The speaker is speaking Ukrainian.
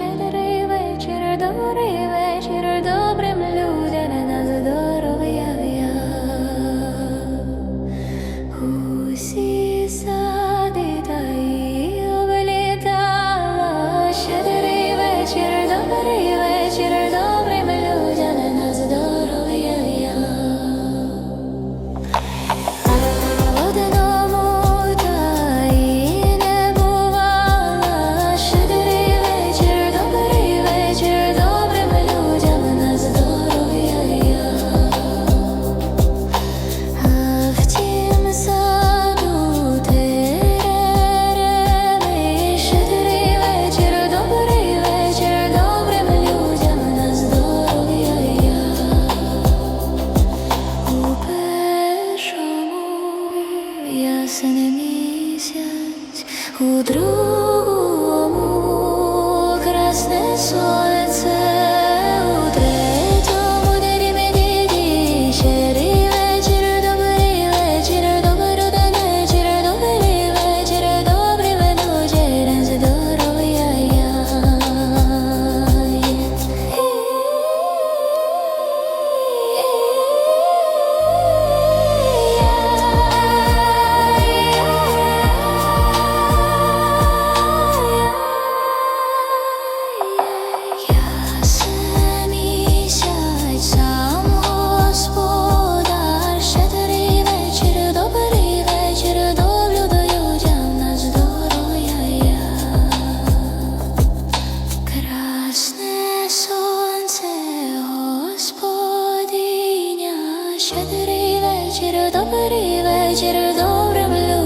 shit ясний місяць, у другому красне сонце, вечір, добрий вечір, добре.